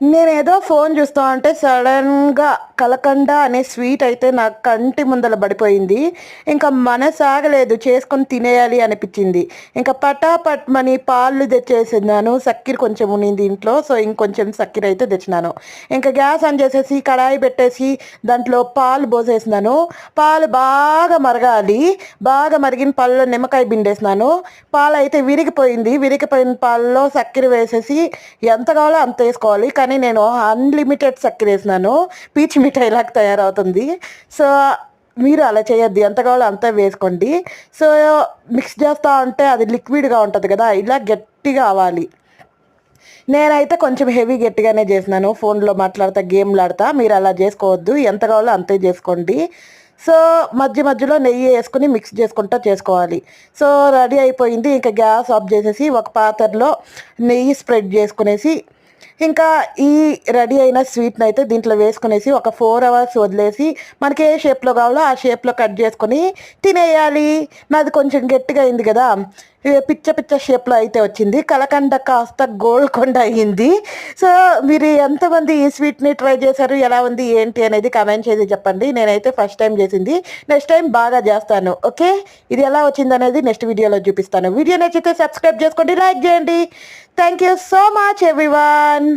నేనేదో ఫోన్ చూస్తా అంటే సడన్గా కలకండ అనే స్వీట్ అయితే నా కంటి ముందల పడిపోయింది. ఇంకా మనసాగలేదు చేసుకొని తినేయాలి అనిపించింది. ఇంకా పటాపట్ మని పాలు తెచ్చేసినాను చక్కెర కొంచెం ఉన్నింది ఇంట్లో సో ఇంకొంచెం చక్కెర అయితే తెచ్చినాను. ఇంకా గ్యాస్ ఆన్ చేసేసి కడాయి పెట్టేసి దాంట్లో పాలు పోసేసినాను. పాలు బాగా మరగాలి. బాగా మరిగిన పాలలో నిమ్మకాయ పిండేసినాను. పాలు అయితే విరిగిపోయింది. విరిగిపోయిన పాలలో చక్కెర వేసేసి ఎంత కావాలో అంత వేసుకోవాలి. కానీ నేను అన్లిమిటెడ్ చక్కెర వేసినాను. పీచ్ మిఠాయి లాగా తయారవుతుంది. సో మీరు అలా చేయొద్దు. ఎంత కావాలో అంత వేసుకోండి. సో మిక్స్ చేస్తూ ఉంటే అది లిక్విడ్గా ఉంటుంది కదా. ఇలా గట్టిగా అవ్వాలి. నేనైతే కొంచెం హెవీ గట్టిగానే చేసినాను. ఫోన్లో మాట్లాడతా గేమ్లు ఆడతా మీరు అలా చేసుకోవద్దు. ఎంత కావాలో అంతే చేసుకోండి. సో మధ్య మధ్యలో నెయ్యి వేసుకుని మిక్స్ చేసుకుంటా చేసుకోవాలి. సో రెడీ అయిపోయింది. ఇంకా గ్యాస్ ఆఫ్ చేసేసి ఒక పాత్రలో నెయ్యి స్ప్రెడ్ చేసుకునేసి ఇంకా ఈ రెడీ అయిన స్వీట్ని అయితే దీంట్లో వేసుకునేసి ఒక ఫోర్ అవర్స్ వదిలేసి మనకి ఏ షేప్లో కావాలో ఆ షేప్లో కట్ చేసుకొని తినేయాలి. నాది కొంచెం గట్టిగా అయింది కదా. పిచ్చ పిచ్చ షేప్లో అయితే వచ్చింది. కలకండ కాస్త గోల్కొండ అయ్యింది సో మీరు ఎంతమంది ఈ స్వీట్ని ట్రై చేశారు? ఎలా ఉంది? ఏంటి? అనేది కమెంట్ చేసి చెప్పండి. నేనైతే ఫస్ట్ టైం చేసింది. నెక్స్ట్ టైం బాగా చేస్తాను. ఓకే ఇది ఎలా వచ్చింది అనేది నెక్స్ట్ వీడియోలో చూపిస్తాను. వీడియో నచ్చితే సబ్స్క్రైబ్ చేసుకోండి లైక్ చేయండి. Thank you so much everyone